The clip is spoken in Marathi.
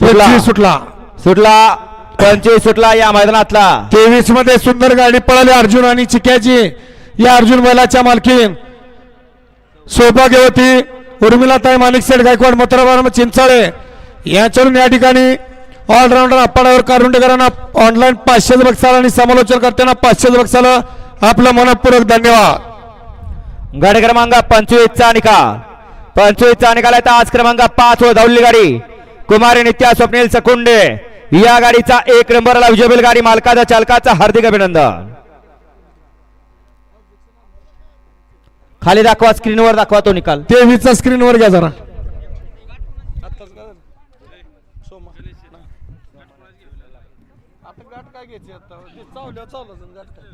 सुटला. सुटला. सुटला. पंचवीस सुटला या मैदानातला. तेवीसमध्ये सुंदर गाडी पळाली अर्जुन आणि चिक्याची या अर्जुन बैलाच्या मालकीन. सौभाग्यवती उर्मिलाताई माणिक सेठ गायकवाड मथुराबाराम चिंचाळे. यांच्यावरून या ठिकाणी ऑलराऊंडर अप्पाडावर कारुंडेकरांना ऑनलाईन पाचशे बक्षाला आणि समालोचन करताना पाचशे बक्षाला आपलं मनपूर्वक धन्यवाद. गाडी क्रमांक पंचवीसचा निकाल. पंचवीसचा निकाल आहे. तर आज क्रमांक पाच व धावली गाडी. कुमारी नित्या स्वप्नील सकुंडे. या गाडीचा एक नंबरला विजयबेल गाडी मालकाचा चालकाचा हार्दिक अभिनंदन. खाली दाखवा स्क्रीनवर दाखवा तो निकाल. तेवीसचा स्क्रीनवर घ्या जरा. आता गाठ काय घ्यायची आता? चावल्या चावलं गाठ काय?